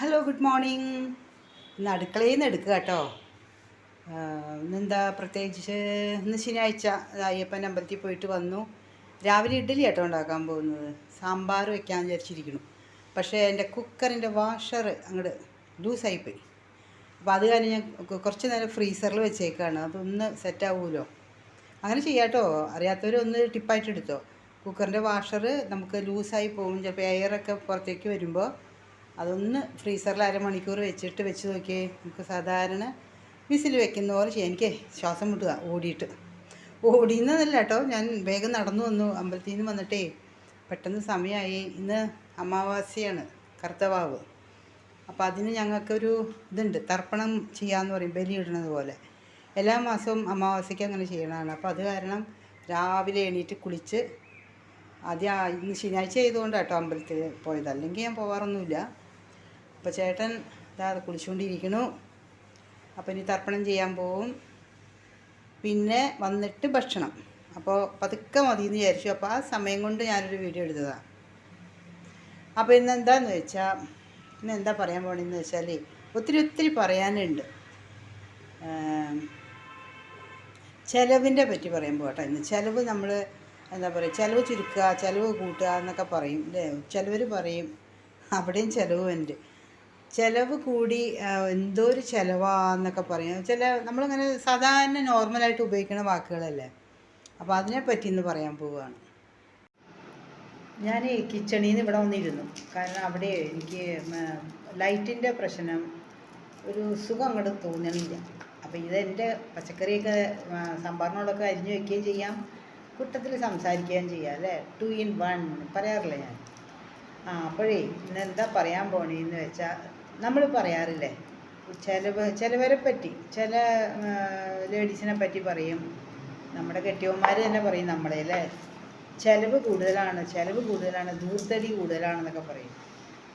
Hello good morning ഇന്ന് അടുക്കളയിൽ നിന്ന് എടുക്കുക കേട്ടോ. ഇന്നെന്താ പ്രത്യേകിച്ച്? ഇന്ന് ശനിയാഴ്ച അയ്യപ്പൻ അമ്പലത്തിൽ പോയിട്ട് വന്നു. രാവിലെ ഇഡ്ഡലി കേട്ടോ ഉണ്ടാക്കാൻ പോകുന്നത്. സാമ്പാർ വെക്കാൻ വിചാരിച്ചിരിക്കുന്നു. പക്ഷേ എന്റെ കുക്കറിന്റെ വാഷർ അങ്ങോട്ട് ലൂസായിപ്പോയി അപ്പോൾ അത് കാരണം ഞാൻ കുറച്ച് നേരം ഫ്രീസറിൽ വെച്ചേക്കാണ്. അതൊന്ന് സെറ്റ് ആവുമല്ലോ അങ്ങനെ ചെയ്യാട്ടോ അറിയാത്തവരൊന്ന് ടിപ്പായിട്ട് എടുത്തോ. കുക്കറിന്റെ വാഷർ നമുക്ക് ലൂസായി പോകും. ചിലപ്പോൾ എയറൊക്കെ പുറത്തേക്ക് വരുമ്പോൾ അതൊന്ന് ഫ്രീസറിൽ അരമണിക്കൂർ വെച്ചിട്ട് വെച്ച് നോക്കിയേ. നമുക്ക് സാധാരണ വിസിൽ വെക്കുന്ന പോലെ ചെയ്യാം. എനിക്ക് ശ്വാസം മുട്ടുക ഓടിയിട്ട്. ഓടിയെന്നല്ല കേട്ടോ. ഞാൻ വേഗം നടന്നു വന്നു. അമ്പലത്തിൽ നിന്ന് വന്നിട്ടേ പെട്ടെന്ന് സമയമായി. ഇന്ന് അമാവാസ്യാണ് കർത്തവാവ്. അപ്പോൾ അതിന് ഞങ്ങൾക്കൊരു ഇതുണ്ട്. തർപ്പണം ചെയ്യാമെന്ന് പറയും ബലി ഇടുന്നത് പോലെ. എല്ലാ മാസവും അമാവാസ്യയ്ക്ക് അങ്ങനെ ചെയ്യണതാണ്. അപ്പോൾ അത് കാരണം രാവിലെ എണീറ്റ് കുളിച്ച് ആദ്യം ഇന്ന് ശനിയാഴ്ച ചെയ്തുകൊണ്ട് കേട്ടോ അമ്പലത്തിൽ പോയത്. അല്ലെങ്കിൽ ഞാൻ പോകാറൊന്നുമില്ല അപ്പോൾ ചേട്ടൻ ഇതാ കുളിച്ചുകൊണ്ടിരിക്കണു അപ്പോൾ ഇനി തർപ്പണം ചെയ്യാൻ പോവും. പിന്നെ വന്നിട്ട് ഭക്ഷണം. അപ്പോൾ പതുക്കെ മതി എന്ന് വിചാരിച്ചു. അപ്പോൾ ആ സമയം കൊണ്ട് ഞാനൊരു വീഡിയോ എടുത്തതാണ് അപ്പോൾ ഇന്ന് എന്താന്ന് വെച്ചാൽ ഇന്ന് എന്താ പറയാൻ പോണെന്ന് വെച്ചാൽ ഒത്തിരി ഒത്തിരി പറയാനുണ്ട്. ചിലവിന്റെ പറ്റി പറയാൻ പോകട്ടെ ഇന്ന്. ചിലവ് നമ്മൾ എന്താ പറയുക ചിലവ് ചുരുക്കുക ചിലവ് കൂട്ടുക എന്നൊക്കെ പറയും അല്ലേ ചിലവർ പറയും അവിടെയും ചിലവുണ്ട് ചിലവ് കൂടി എന്തോ ഒരു ചിലവാന്നൊക്കെ പറയും. ചില നമ്മളിങ്ങനെ സാധാരണ നോർമലായിട്ട് ഉപയോഗിക്കുന്ന വാക്കുകളല്ലേ? അപ്പോൾ അതിനെപ്പറ്റി ഇന്ന് പറയാൻ പോവുകയാണ് ഞാൻ കിച്ചണിൽ നിന്ന് ഇവിടെ വന്നിരുന്നു. കാരണം അവിടെ എനിക്ക് ലൈറ്റിന്റെ പ്രശ്നം ഒരു സുഖം അങ്ങോട്ട് തോന്നണില്ല. അപ്പോൾ ഇതെന്റെ പച്ചക്കറിയൊക്കെ സാമ്പാറിനോടൊക്കെ അരിഞ്ഞു വയ്ക്കുകയും ചെയ്യാം. കൂട്ടത്തിൽ സംസാരിക്കുകയും ചെയ്യാം അല്ലേ? ടു ഇൻ വൺ പറയാറില്ല ഞാൻ? ആ അപ്പോഴേ ഇന്ന് എന്താ പറയാൻ പോണേന്ന് വെച്ചാൽ നമ്മൾ പറയാറില്ലേ? ചിലവ് ചിലവരെ പറ്റി ചില ലേഡീസിനെ പറ്റി പറയും. നമ്മുടെ കെട്ടിയവന്മാർ തന്നെ പറയും നമ്മളെ അല്ലേ? ചിലവ് കൂടുതലാണ് ചിലവ് കൂടുതലാണ് ദൂർത്തടി കൂടുതലാണെന്നൊക്കെ പറയും.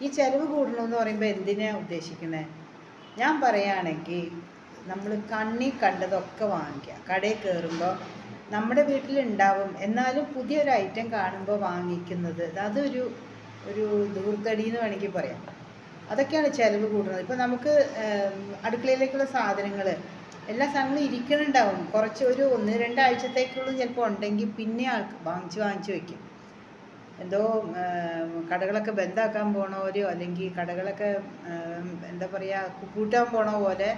ഈ ചിലവ് കൂടണമെന്ന് പറയുമ്പോൾ എന്തിനാണ് ഉദ്ദേശിക്കുന്നത് ഞാൻ പറയുകയാണെങ്കിൽ നമ്മൾ കണ്ണി കണ്ടതൊക്കെ വാങ്ങിക്കുക കടയിൽ കയറുമ്പോൾ നമ്മുടെ വീട്ടിലുണ്ടാവും. എന്നാലും പുതിയൊരു ഐറ്റം കാണുമ്പോൾ വാങ്ങിക്കുന്നത് അതൊരു ഒരു ദൂർത്തടി എന്ന് വേണമെങ്കിൽ പറയാം. അതൊക്കെയാണ് ചിലവ് കൂടുന്നത് ഇപ്പം നമുക്ക് അടുക്കളയിലേക്കുള്ള സാധനങ്ങൾ എല്ലാ സാധനങ്ങളും ഇരിക്കണുണ്ടാവും. കുറച്ച് ഒരു ഒന്ന് രണ്ടാഴ്ചത്തേക്കുള്ള ചിലപ്പോൾ ഉണ്ടെങ്കിൽ പിന്നെ ആൾക്ക് വാങ്ങിച്ച് വാങ്ങിച്ച് വയ്ക്കും എന്തോ കടകളൊക്കെ ബന്ധാക്കാൻ പോണവരോ അല്ലെങ്കിൽ കടകളൊക്കെ എന്താ പറയുക കൂട്ടാൻ പോണ പോലെ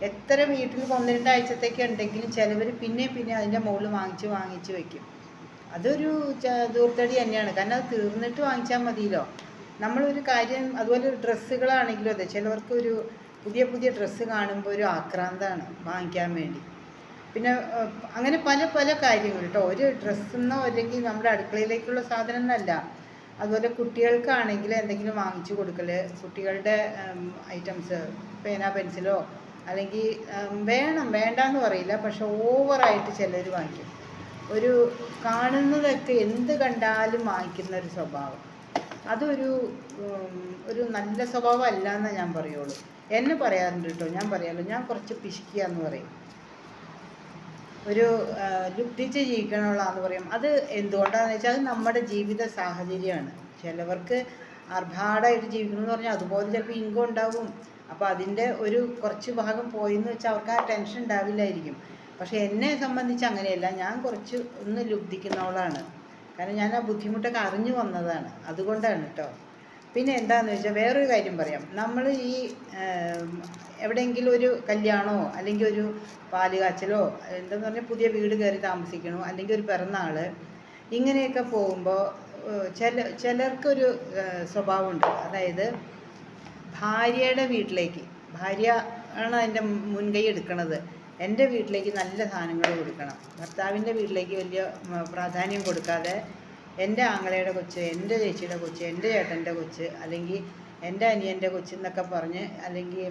എത്ര വീട്ടിൽ ഒന്ന് രണ്ടാഴ്ചത്തേക്ക് ഉണ്ടെങ്കിലും ചിലവർ പിന്നെ പിന്നെ അതിന്റെ മുകളിൽ വാങ്ങിച്ച് വാങ്ങിച്ച് വയ്ക്കും അതൊരു ദൂർത്തടി തന്നെയാണ്. കാരണം അത് തീർന്നിട്ട് വാങ്ങിച്ചാൽ മതിയല്ലോ. നമ്മളൊരു കാര്യം അതുപോലെ ഡ്രസ്സുകളാണെങ്കിലും അതെ ചിലവർക്ക് ഒരു പുതിയ പുതിയ ഡ്രസ്സ് കാണുമ്പോൾ ഒരു ആക്രാന്താണ് വാങ്ങിക്കാൻ വേണ്ടി. പിന്നെ അങ്ങനെ പല പല കാര്യങ്ങൾ കേട്ടോ. ഒരു ഡ്രസ്സെന്നോ അല്ലെങ്കിൽ നമ്മുടെ അടുക്കളയിലേക്കുള്ള സാധനം എന്നല്ല അതുപോലെ കുട്ടികൾക്കാണെങ്കിൽ എന്തെങ്കിലും വാങ്ങിച്ചു കൊടുക്കൽ കുട്ടികളുടെ ഐറ്റംസ് പേന പെൻസിലോ അല്ലെങ്കിൽ വേണം വേണ്ട എന്ന് പറയില്ല. പക്ഷെ ഓവറായിട്ട് ചിലർ വാങ്ങിക്കും. ഒരു കാണുന്നതൊക്കെ എന്ത് കണ്ടാലും വാങ്ങിക്കുന്ന ഒരു സ്വഭാവം. അതൊരു ഒരു നല്ല സ്വഭാവം അല്ല എന്നേ ഞാൻ പറയുള്ളൂ. എന്നെ പറയാറുണ്ട് കേട്ടോ ഞാൻ പറയാമല്ലോ ഞാൻ കുറച്ച് പിശുക്കുക എന്ന് പറയും. ഒരു ലുപ്തിച്ച് ജീവിക്കണമുള്ളതെന്ന് പറയും. അത് എന്തുകൊണ്ടാണെന്ന് വെച്ചാൽ അത് നമ്മുടെ ജീവിത സാഹചര്യമാണ്. ചിലവർക്ക് ആർഭാടമായിട്ട് ജീവിക്കണമെന്ന് പറഞ്ഞാൽ അതുപോലെ ചിലപ്പോൾ ഇൻകം ഉണ്ടാവും അപ്പോൾ അതിന്റെ ഒരു കുറച്ച് ഭാഗം പോയെന്ന് വെച്ചാൽ അവർക്ക് ആ ടെൻഷൻ ഉണ്ടാവില്ലായിരിക്കും. പക്ഷേ എന്നെ സംബന്ധിച്ച് അങ്ങനെയല്ല. ഞാൻ കുറച്ച് ഒന്ന് ലുബ്ധിക്കുന്നവളാണ് കാരണം ഞാൻ ആ ബുദ്ധിമുട്ടൊക്കെ അറിഞ്ഞു വന്നതാണ്. അതുകൊണ്ടാണ് കേട്ടോ പിന്നെ എന്താണെന്ന് വെച്ചാൽ വേറൊരു കാര്യം പറയാം. നമ്മൾ ഈ എവിടെയെങ്കിലും ഒരു കല്യാണമോ അല്ലെങ്കിൽ ഒരു പാൽ കാച്ചലോ എന്താന്ന് പറഞ്ഞാൽ പുതിയ വീട് കയറി താമസിക്കണോ അല്ലെങ്കിൽ ഒരു പിറന്നാൾ ഇങ്ങനെയൊക്കെ പോകുമ്പോൾ ചില ചിലർക്കൊരു സ്വഭാവമുണ്ട്. അതായത് ഭാര്യയുടെ വീട്ടിലേക്ക് ഭാര്യ ആണ് അതിന്റെ മുൻകൈ എടുക്കണത്. എന്റെ വീട്ടിലേക്ക് നല്ല സാധനങ്ങൾ കൊടുക്കണം. ഭർത്താവിന്റെ വീട്ടിലേക്ക് വലിയ പ്രാധാന്യം കൊടുക്കാതെ എന്റെ ആങ്ങളയുടെ കൊച്ച് എന്റെ ചേച്ചിയുടെ കൊച്ച് എന്റെ ചേട്ടന്റെ കൊച്ച് അല്ലെങ്കിൽ എന്റെ അനിയന്റെ കൊച്ച് എന്നൊക്കെ പറഞ്ഞ് അല്ലെങ്കിൽ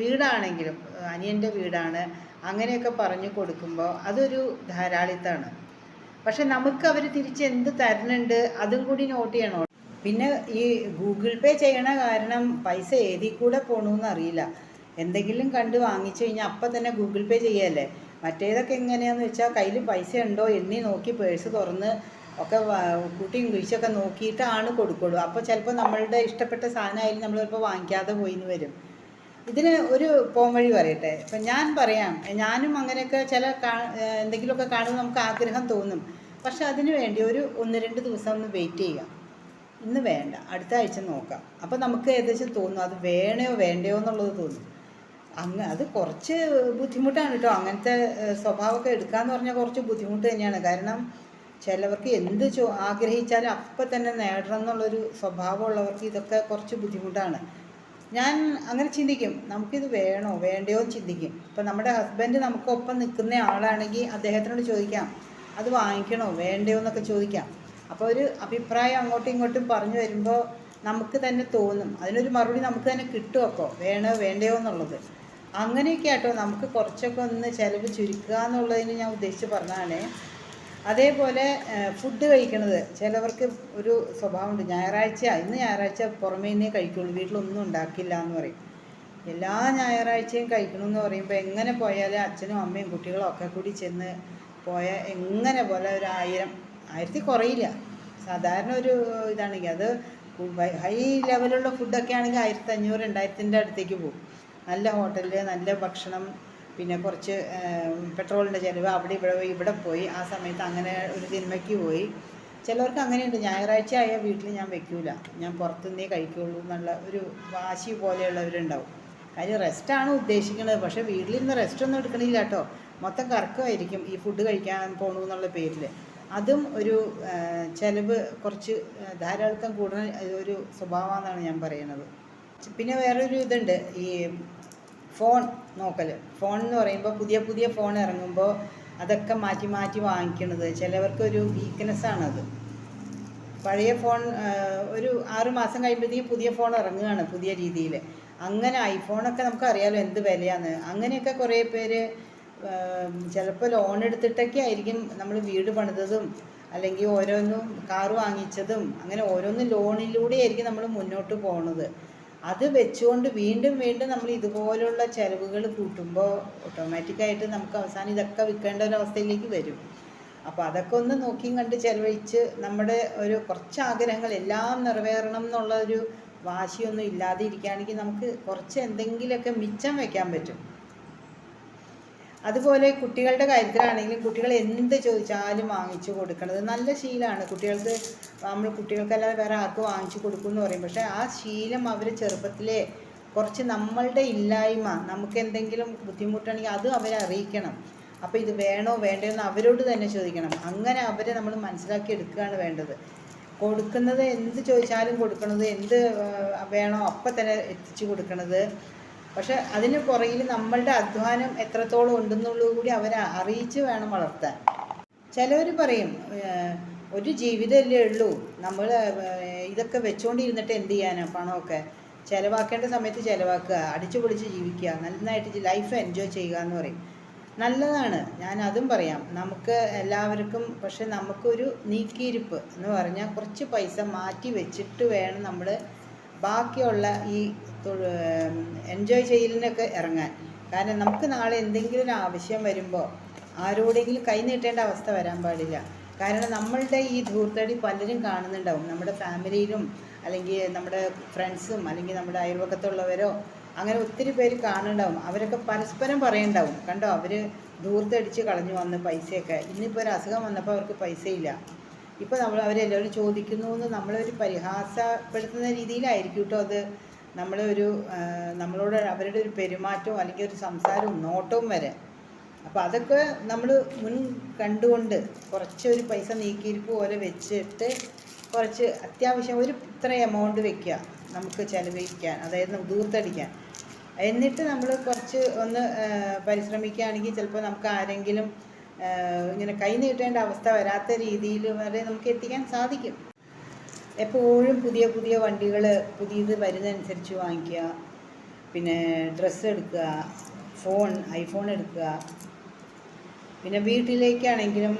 വീടാണെങ്കിലും അനിയന്റെ വീടാണ് അങ്ങനെയൊക്കെ പറഞ്ഞ് കൊടുക്കുമ്പോൾ അതൊരു ധാരാളിത്തമാണ്. പക്ഷെ നമുക്ക് അവർ തിരിച്ച് എന്ത് തരുന്നുണ്ട് അതും കൂടി നോട്ട് ചെയ്യണം. പിന്നെ ഈ ഗൂഗിൾ പേ ചെയ്യണ കാരണം പൈസ ഏതിൽ കൂടെ പോകണമെന്ന് അറിയില്ല. എന്തെങ്കിലും കണ്ട് വാങ്ങിച്ചു കഴിഞ്ഞാൽ അപ്പം തന്നെ ഗൂഗിൾ പേ ചെയ്യല്ലേ? മറ്റേതൊക്കെ എങ്ങനെയാന്ന് വെച്ചാൽ കയ്യിൽ പൈസ ഉണ്ടോ എണ്ണി നോക്കി പേഴ്സ് തുറന്ന് ഒക്കെ കുട്ടിയും കുഴിച്ചൊക്കെ നോക്കിയിട്ടാണ് കൊടുക്കുള്ളൂ. അപ്പോൾ ചിലപ്പോൾ നമ്മളുടെ ഇഷ്ടപ്പെട്ട സാധനമായാലും നമ്മൾ ചിലപ്പോൾ വാങ്ങിക്കാതെ പോയി എന്ന് വരും. ഇതിന് ഒരു പോംവഴി പറയട്ടെ. ഇപ്പം ഞാൻ പറയാം ഞാനും അങ്ങനെയൊക്കെ ചില എന്തെങ്കിലുമൊക്കെ കാണുമ്പോൾ നമുക്ക് ആഗ്രഹം തോന്നും. പക്ഷെ അതിന് വേണ്ടി ഒരു ഒന്ന് രണ്ട് ദിവസം ഒന്ന് വെയിറ്റ് ചെയ്യുക ഇന്ന് വേണ്ട അടുത്ത ആഴ്ച നോക്കാം. അപ്പോൾ നമുക്ക് ഏകദേശം തോന്നും അത് വേണയോ വേണ്ടയോ എന്നുള്ളത് തോന്നും. അങ്ങ് അത് കുറച്ച് ബുദ്ധിമുട്ടാണ് കേട്ടോ. അങ്ങനത്തെ സ്വഭാവമൊക്കെ എടുക്കാന്ന് പറഞ്ഞാൽ കുറച്ച് ബുദ്ധിമുട്ട് തന്നെയാണ്. കാരണം ചിലവർക്ക് എന്ത് ചോ ആഗ്രഹിച്ചാലും അപ്പം തന്നെ നേടണം എന്നുള്ളൊരു സ്വഭാവമുള്ളവർക്ക് ഇതൊക്കെ കുറച്ച് ബുദ്ധിമുട്ടാണ്. ഞാൻ അങ്ങനെ ചിന്തിക്കും നമുക്കിത് വേണോ? വേണ്ടയോ? എന്ന് ചിന്തിക്കും. ഇപ്പം നമ്മുടെ ഹസ്ബൻഡ് നമുക്കൊപ്പം നിൽക്കുന്ന ആളാണെങ്കിൽ അദ്ദേഹത്തിനോട് ചോദിക്കാം അത് വാങ്ങിക്കണോ? വേണ്ടയോ? എന്നൊക്കെ ചോദിക്കാം. അപ്പോൾ ഒരു അഭിപ്രായം അങ്ങോട്ടും ഇങ്ങോട്ടും പറഞ്ഞു വരുമ്പോൾ നമുക്ക് തന്നെ തോന്നും. അതിനൊരു മറുപടി നമുക്ക് തന്നെ കിട്ടും അപ്പോൾ. വേണോ? വേണ്ടയോ എന്നുള്ളത്. അങ്ങനെയൊക്കെ ആട്ടോ നമുക്ക് കുറച്ചൊക്കെ ഒന്ന് ചിലവ് ചുരുക്കുക എന്നുള്ളതിന് ഞാൻ ഉദ്ദേശിച്ച് പറഞ്ഞതാണ്. അതേപോലെ ഫുഡ് കഴിക്കണത്. ചിലവർക്ക് ഒരു സ്വഭാവമുണ്ട്. ഞായറാഴ്ച ഇന്ന് ഞായറാഴ്ച പുറമേ നിന്നേ കഴിക്കുള്ളൂ. വീട്ടിലൊന്നും ഉണ്ടാക്കില്ല എന്ന് പറയും. എല്ലാ ഞായറാഴ്ചയും കഴിക്കണമെന്ന് പറയുമ്പോൾ എങ്ങനെ പോയാലും അച്ഛനും അമ്മയും കുട്ടികളും ഒക്കെ കൂടി ചെന്ന് പോയ എങ്ങനെ പോലെ ഒരു ആയിരം ആയിരത്തി കുറയില്ല. സാധാരണ ഒരു ഇതാണെങ്കിൽ അത് ഹൈ ലെവലുള്ള ഫുഡൊക്കെ ആണെങ്കിൽ ആയിരത്തി അഞ്ഞൂറ് രണ്ടായിരത്തിന്റെ അടുത്തേക്ക് പോകും. നല്ല ഹോട്ടലിൽ നല്ല ഭക്ഷണം പിന്നെ കുറച്ച് പെട്രോളിന്റെ ചിലവ് അവിടെ ഇവിടെ ഇവിടെ പോയി. ആ സമയത്ത് അങ്ങനെ ഒരു സിനിമയ്ക്ക് പോയി. ചിലവർക്ക് അങ്ങനെയുണ്ട്. ഞായറാഴ്ച ആയാൽ വീട്ടിൽ ഞാൻ വെക്കൂല. ഞാൻ പുറത്തുനിന്നേ കഴിക്കുള്ളൂ എന്നുള്ള ഒരു വാശി പോലെയുള്ളവരുണ്ടാവും. കാര്യം റെസ്റ്റാണ് ഉദ്ദേശിക്കുന്നത് പക്ഷേ വീട്ടിലിരുന്ന് റെസ്റ്റ് ഒന്നും എടുക്കണില്ല കേട്ടോ. മൊത്തം കറക്കമായിരിക്കും ഈ ഫുഡ് കഴിക്കാൻ പോകണു എന്നുള്ള പേരിൽ അതും ഒരു ചിലവ് കുറച്ച് ധാരാളിത്തം കൂടുതൽ ഒരു സ്വഭാവമാണെന്നാണ് ഞാൻ പറയുന്നത്. പിന്നെ വേറൊരു ഇതുണ്ട്. ഈ ഫോൺ നോക്കൽ ഫോൺ എന്ന് പറയുമ്പോൾ പുതിയ പുതിയ ഫോൺ ഇറങ്ങുമ്പോൾ അതൊക്കെ മാറ്റി മാറ്റി വാങ്ങിക്കണത്. ചിലവർക്കൊരു വീക്ക്നെസ്സാണത് പഴയ ഫോൺ ഒരു ആറ് മാസം കഴിയുമ്പോഴത്തേക്കും പുതിയ ഫോൺ ഇറങ്ങുകയാണ് പുതിയ രീതിയിൽ അങ്ങനെ ഐഫോണൊക്കെ നമുക്ക് അറിയാലോ എന്ത് വിലയാന്ന് അങ്ങനെയൊക്കെ കുറേ പേര് ചിലപ്പോൾ ലോൺ എടുത്തിട്ടൊക്കെ ആയിരിക്കും നമ്മൾ വീട് പണിതതും അല്ലെങ്കിൽ ഓരോന്നും കാറ് വാങ്ങിച്ചതും അങ്ങനെ ഓരോന്നും ലോണിലൂടെ ആയിരിക്കും നമ്മൾ മുന്നോട്ട് പോണത്. അത് വെച്ചുകൊണ്ട് വീണ്ടും വീണ്ടും നമ്മൾ ഇതുപോലുള്ള ചിലവുകൾ കൂട്ടുമ്പോൾ ഓട്ടോമാറ്റിക്കായിട്ട് നമുക്ക് അവസാനം ഇതൊക്കെ വിൽക്കേണ്ട ഒരു അവസ്ഥയിലേക്ക് വരും. അപ്പോൾ അതൊക്കെ ഒന്ന് നോക്കിയും കണ്ട് ചെലവഴിച്ച് നമ്മുടെ ഒരു കുറച്ച് ആഗ്രഹങ്ങൾ എല്ലാം നിറവേറണം എന്നുള്ള ഒരു വാശിയൊന്നും ഇല്ലാതെ ഇരിക്കുകയാണെങ്കിൽ നമുക്ക് കുറച്ച് എന്തെങ്കിലുമൊക്കെ മിച്ചം വയ്ക്കാൻ പറ്റും. അതുപോലെ കുട്ടികളുടെ കാര്യത്തിലാണെങ്കിലും കുട്ടികൾ എന്ത് ചോദിച്ചാലും വാങ്ങിച്ചു കൊടുക്കണത് നല്ല ശീലമാണ്. കുട്ടികൾക്ക് നമ്മൾ കുട്ടികൾക്കല്ലാതെ വേറെ ആർക്ക് വാങ്ങിച്ചു കൊടുക്കും എന്ന് പറയും. പക്ഷേ ആ ശീലം അവർ ചെറുപ്പത്തിലെ കുറച്ച് നമ്മളുടെ ഇല്ലായ്മ നമുക്ക് എന്തെങ്കിലും ബുദ്ധിമുട്ടാണെങ്കിൽ അത് അവരെ അറിയിക്കണം. അപ്പോൾ ഇത് വേണോ വേണ്ടയോ എന്ന് അവരോട് തന്നെ ചോദിക്കണം. അങ്ങനെ അവരെ നമ്മൾ മനസ്സിലാക്കി എടുക്കുകയാണ് വേണ്ടത്. കൊടുക്കുന്നത് എന്ത് ചോദിച്ചാലും കൊടുക്കണത് എന്ത് വേണോ അപ്പം തന്നെ എത്തിച്ചു കൊടുക്കണത്. പക്ഷെ അതിന് പുറകിൽ നമ്മളുടെ അധ്വാനം എത്രത്തോളം ഉണ്ടെന്നുള്ളത് കൂടി അവരെ അറിയിച്ച് വേണം വളർത്താൻ. ചിലവർ പറയും ഒരു ജീവിതമല്ലേ ഉള്ളൂ. നമ്മൾ ഇതൊക്കെ വെച്ചുകൊണ്ടിരുന്നിട്ട് എന്ത് ചെയ്യാനാ പണമൊക്കെ? ചിലവാക്കേണ്ട സമയത്ത് ചിലവാക്കുക അടിച്ചു പൊളിച്ച് ജീവിക്കുക നന്നായിട്ട് ലൈഫ് എൻജോയ് ചെയ്യുക എന്ന് പറയും. നല്ലതാണ്. ഞാൻ അതും പറയാം. നമുക്ക് എല്ലാവർക്കും പക്ഷെ നമുക്കൊരു നീക്കിയിരിപ്പ് എന്ന് പറഞ്ഞാൽ കുറച്ച് പൈസ മാറ്റി വെച്ചിട്ട് വേണം നമ്മൾ ബാക്കിയുള്ള ഈ എൻജോയ് ചെയ്യലിനൊക്കെ ഇറങ്ങാൻ. കാരണം നമുക്ക് നാളെ എന്തെങ്കിലും ഒരു ആവശ്യം വരുമ്പോൾ ആരോടെങ്കിലും കൈ നീട്ടേണ്ട അവസ്ഥ വരാൻ പാടില്ല. കാരണം നമ്മളുടെ ഈ ധൂർത്തടി പലരും കാണുന്നുണ്ടാവും. നമ്മുടെ ഫാമിലിയിലും അല്ലെങ്കിൽ നമ്മുടെ ഫ്രണ്ട്സും അല്ലെങ്കിൽ നമ്മുടെ അയൽവക്കത്തുള്ളവരോ അങ്ങനെ ഒത്തിരി പേര് കാണുന്നുണ്ടാവും. അവരൊക്കെ പരസ്പരം പറയുന്നുണ്ടാവും. കണ്ടോ? അവർ ധൂർത്തടിച്ച് കളഞ്ഞു വന്ന് പൈസയൊക്കെ. ഇന്നിപ്പോൾ ഒരു അസുഖം വന്നപ്പോൾ അവർക്ക് പൈസയില്ല. ഇപ്പോൾ നമ്മൾ അവരെല്ലാവരും ചോദിക്കുന്നു എന്ന് നമ്മളൊരു പരിഹാസപ്പെടുത്തുന്ന രീതിയിലായിരിക്കും കേട്ടോ അത്. നമ്മളൊരു ഒരു നമ്മളോട് അവരുടെ ഒരു പെരുമാറ്റവും അല്ലെങ്കിൽ ഒരു സംസാരവും നോട്ടവും വരെ. അപ്പോൾ അതൊക്കെ നമ്മൾ മുൻ കണ്ടുകൊണ്ട് കുറച്ച് ഒരു പൈസ നീക്കിയിരിപ്പ് പോലെ വെച്ചിട്ട് കുറച്ച് അത്യാവശ്യം ഒരു ഇത്ര എമൗണ്ട് വെക്കുക നമുക്ക് ചിലവഴിക്കാൻ അതായത് ദൂർത്തടിക്കാൻ. എന്നിട്ട് നമ്മൾ കുറച്ച് ഒന്ന് പരിശ്രമിക്കുകയാണെങ്കിൽ ചിലപ്പോൾ നമുക്ക് ആരെങ്കിലും ഇങ്ങനെ കൈ നീട്ടേണ്ട അവസ്ഥ വരാത്ത രീതിയിൽ വരെ നമുക്ക് എത്തിക്കാൻ സാധിക്കും. എപ്പോഴും പുതിയ പുതിയ വണ്ടികൾ പുതിയത് വരുന്നതനുസരിച്ച് വാങ്ങിക്കുക. പിന്നെ ഡ്രസ്സ് എടുക്കുക ഫോൺ ഐഫോൺ എടുക്കുക. പിന്നെ വീട്ടിലേക്കാണെങ്കിലും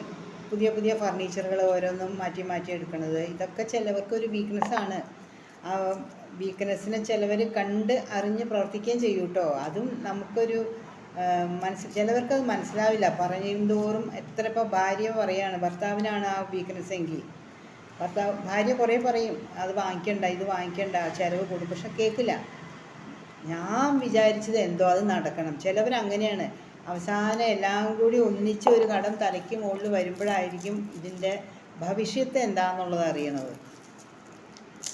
പുതിയ പുതിയ ഫർണിച്ചറുകൾ ഓരോന്നും മാറ്റി മാറ്റി എടുക്കുന്നത് ഇതൊക്കെ ചിലവർക്ക് ഒരു വീക്ക്നെസ്സാണ് ആ വീക്ക്നെസ്സിനെ ചിലവർ കണ്ട് അറിഞ്ഞ് പ്രവർത്തിക്കുകയും ചെയ്യും കേട്ടോ അതും നമുക്കൊരു മനസ്സിൽ ചിലവർക്ക് അത് മനസ്സിലാവില്ല. പറയും തോറും എത്ര ഇപ്പോൾ ഭാര്യ പറയാണ് ഭർത്താവിനാണ് ആ വീക്ക്നെസ് എങ്കിൽ ഭർത്താവ് ഭാര്യ കുറേ പറയും അത് വാങ്ങിക്കണ്ട ഇത് വാങ്ങിക്കണ്ട ചിലവ് കൂടും. പക്ഷെ കേൾക്കില്ല ഞാൻ വിചാരിച്ചത് എന്തോ അത് നടക്കണം. ചിലവർ അങ്ങനെയാണ്. അവസാനം എല്ലാം കൂടി ഒന്നിച്ച് ഒരു കടം തലയ്ക്ക് മുകളിൽ വരുമ്പോഴായിരിക്കും ഇതിന്റെ ഭവിഷ്യത്ത് എന്താണെന്നുള്ളത് അറിയണത്.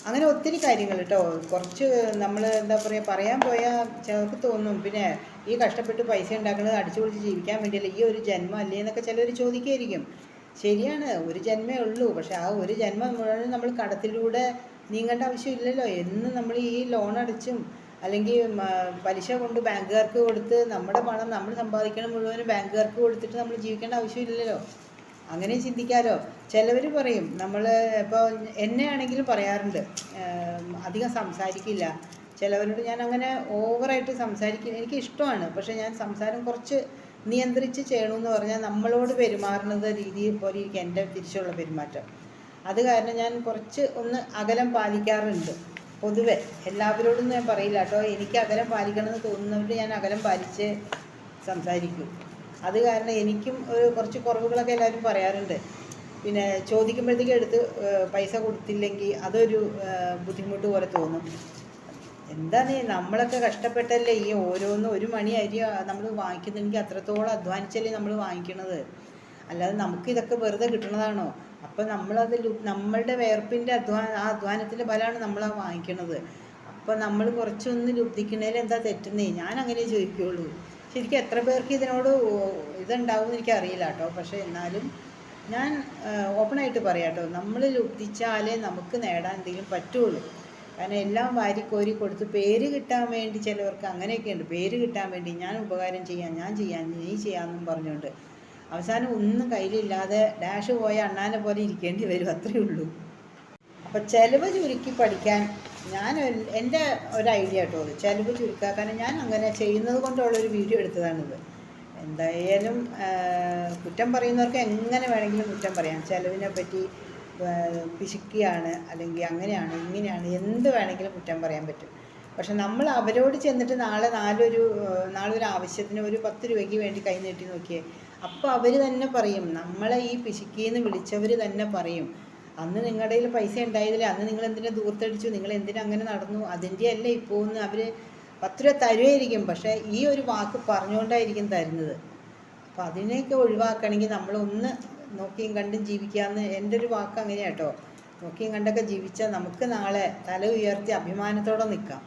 അങ്ങനെ ഒത്തിരി കാര്യങ്ങൾ കേട്ടോ. കുറച്ച് നമ്മൾ എന്താ പറയുക പറയാൻ പോയാൽ ചിലർക്ക് തോന്നും. പിന്നെ ഈ കഷ്ടപ്പെട്ട് പൈസ ഉണ്ടാക്കുന്നത് അടിച്ചു പൊളിച്ച് ജീവിക്കാൻ വേണ്ടിയല്ല ഈ ഒരു ജന്മം അല്ലേ എന്നൊക്കെ ചിലർ ചോദിക്കുകയായിരിക്കും ശരിയാണ് ഒരു ജന്മേ ഉള്ളൂ. പക്ഷെ ആ ഒരു ജന്മം മുഴുവൻ നമ്മൾ കടത്തിലൂടെ നീങ്ങേണ്ട ആവശ്യമില്ലല്ലോ എന്ന് നമ്മൾ ഈ ലോൺ അടച്ചും അല്ലെങ്കിൽ പലിശ കൊണ്ട് ബാങ്കുകാർക്ക് കൊടുത്ത് നമ്മുടെ പണം നമ്മൾ സമ്പാദിക്കണം മുഴുവനും ബാങ്കുകാർക്ക് കൊടുത്തിട്ട് നമ്മൾ ജീവിക്കേണ്ട ആവശ്യമില്ലല്ലോ അങ്ങനെ ചിന്തിക്കാലോ? ചിലവർ പറയും നമ്മൾ ഇപ്പോൾ എന്നെ ആണെങ്കിലും പറയാറുണ്ട് അധികം സംസാരിക്കില്ല. ചിലവരോട് ഞാൻ അങ്ങനെ ഓവറായിട്ട് സംസാരിക്കില്ല എനിക്ക് ഇഷ്ടമാണ്. പക്ഷേ ഞാൻ സംസാരം കുറച്ച് നിയന്ത്രിച്ച് ചെയ്യണമെന്ന് പറഞ്ഞാൽ നമ്മളോട് പെരുമാറുന്നത് രീതി പോലെ ഇരിക്കും എന്റെ തിരിച്ചുള്ള പെരുമാറ്റം. അത് കാരണം ഞാൻ കുറച്ച് ഒന്ന് അകലം പാലിക്കാറുണ്ട്. പൊതുവെ എല്ലാവരോടും ഞാൻ പറയില്ല കേട്ടോ എനിക്ക് അകലം പാലിക്കണമെന്ന് തോന്നുന്നവരോട് ഞാൻ അകലം പാലിച്ച് സംസാരിക്കും. അത് കാരണം എനിക്കും ഒരു കുറച്ച് കുറവുകളൊക്കെ എല്ലാവരും പറയാറുണ്ട്. പിന്നെ ചോദിക്കുമ്പോഴത്തേക്കും എടുത്ത് പൈസ കൊടുത്തില്ലെങ്കിൽ അതൊരു ബുദ്ധിമുട്ട് പോലെ തോന്നും. എന്താണ് നമ്മളൊക്കെ കഷ്ടപ്പെട്ടല്ലേ ഈ ഓരോന്ന് ഒരു മണി അരി നമ്മൾ വാങ്ങിക്കുന്നുണ്ടെങ്കിൽ അത്രത്തോളം അധ്വാനിച്ചല്ലേ നമ്മൾ വാങ്ങിക്കണത്. അല്ലാതെ നമുക്ക് ഇതൊക്കെ വെറുതെ കിട്ടുന്നതാണോ അപ്പം നമ്മളത് നമ്മളുടെ വേർപ്പിന്റെ അധ്വാന ആ അധ്വാനത്തിന്റെ ഫലമാണ് നമ്മൾ ആ വാങ്ങിക്കണത്. അപ്പം നമ്മൾ കുറച്ചൊന്ന് ലുബ്ധിക്കണേൽ എന്താ തെറ്റുന്നേ? ഞാൻ അങ്ങനെ ചോദിക്കുകയുള്ളൂ ശരിക്കും എത്ര പേർക്ക് ഇതിനോട് ഇതുണ്ടാവും എനിക്ക് അറിയില്ല കേട്ടോ. പക്ഷേ എന്നാലും ഞാൻ ഓപ്പണായിട്ട് പറയാം കേട്ടോ. നമ്മൾ ലുബ്ധിച്ചാലേ നമുക്ക് നേടാൻ എന്തെങ്കിലും പറ്റുള്ളൂ. കാരണം എല്ലാം വാരിക്കോരി കൊടുത്ത് പേര് കിട്ടാൻ വേണ്ടി ചിലവർക്ക് അങ്ങനെയൊക്കെ ഉണ്ട് പേര് കിട്ടാൻ വേണ്ടി ഞാൻ ഉപകാരം ചെയ്യാം ഞാൻ ചെയ്യാം നീ ചെയ്യാമെന്നും പറഞ്ഞുകൊണ്ട്. അവസാനം ഒന്നും കയ്യിലില്ലാതെ ഡാഷ് പോയ അണ്ണാനെ പോലെ ഇരിക്കേണ്ടി വരും. അത്രയേ ഉള്ളൂ. അപ്പം ചിലവ് ചുരുക്കി പഠിക്കാൻ ഞാൻ എന്റെ ഒരു ഐഡിയ കേട്ടോ അത്. ചിലവ് ചുരുക്കുക കാരണം ഞാൻ അങ്ങനെ ചെയ്യുന്നത് കൊണ്ടുള്ളൊരു വീഡിയോ എടുത്തതാണിത്. എന്തായാലും കുറ്റം പറയുന്നവർക്ക് എങ്ങനെ വേണമെങ്കിലും കുറ്റം പറയാം. ചിലവിനെ പറ്റി പിശുക്കിയാണ് അല്ലെങ്കിൽ അങ്ങനെയാണ് ഇങ്ങനെയാണ് എന്ത് വേണമെങ്കിലും കുറ്റം പറയാൻ പറ്റും. പക്ഷെ നമ്മൾ അവരോട് ചെന്നിട്ട് നാളെ നാലൊരു നാളൊരു ആവശ്യത്തിന് ഒരു പത്ത് രൂപയ്ക്ക് വേണ്ടി കൈ നീട്ടി നോക്കിയേ. അപ്പോൾ അവർ തന്നെ പറയും. നമ്മളെ ഈ പിശുക്കിയെന്ന് വിളിച്ചവർ തന്നെ പറയും. അന്ന് നിങ്ങളുടെ കയ്യിൽ പൈസ ഉണ്ടായതില്ല അന്ന് നിങ്ങൾ എന്തിനാ ദൂർത്തടിച്ചു? നിങ്ങൾ എന്തിനാ അങ്ങനെ നടന്നു? അതിന്റെ അല്ല ഇപ്പോൾ ഒന്ന് അവർ പത്ത് രൂപ തരുമായിരിക്കും പക്ഷേ ഈ ഒരു വാക്ക് പറഞ്ഞുകൊണ്ടായിരിക്കും തരുന്നത്. അപ്പം അതിനെയൊക്കെ ഒഴിവാക്കണമെങ്കിൽ നമ്മളൊന്ന് നോക്കിയും കണ്ടും ജീവിക്കാമെന്ന് എന്റെ ഒരു വാക്ക് അങ്ങനെയാണ് കേട്ടോ നോക്കിയും കണ്ടൊക്കെ ജീവിച്ചാൽ നമുക്ക് നാളെ തല ഉയർത്തി അഭിമാനത്തോടെ നിൽക്കാം.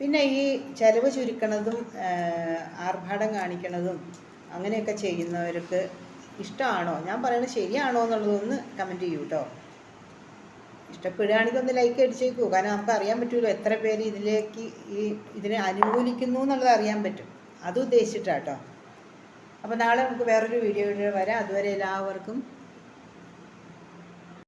പിന്നെ ഈ ചെലവ് ചുരുക്കണതും ആർഭാടം കാണിക്കണതും അങ്ങനെയൊക്കെ ചെയ്യുന്നവർക്ക് ഇഷ്ടമാണോ? ഞാൻ പറയുന്നത് ശരിയാണോ എന്നുള്ളതൊന്ന് കമന്റ് ചെയ്യൂ കേട്ടോ ഇഷ്ടപ്പെടുകയാണെങ്കിൽ ഒന്ന് ലൈക്ക് അടിച്ചേക്കൂ. കാരണം നമുക്ക് അറിയാൻ പറ്റുമല്ലോ എത്ര പേര് ഇതിലേക്ക് ഈ ഇതിനെ അനുകൂലിക്കുന്നു എന്നുള്ളത് അറിയാൻ പറ്റും. അത് ഉദ്ദേശിച്ചിട്ടാട്ടോ. അപ്പോൾ നാളെ നമുക്ക് വേറൊരു വീഡിയോയിൽ വരാം. അതുവരെ എല്ലാവർക്കും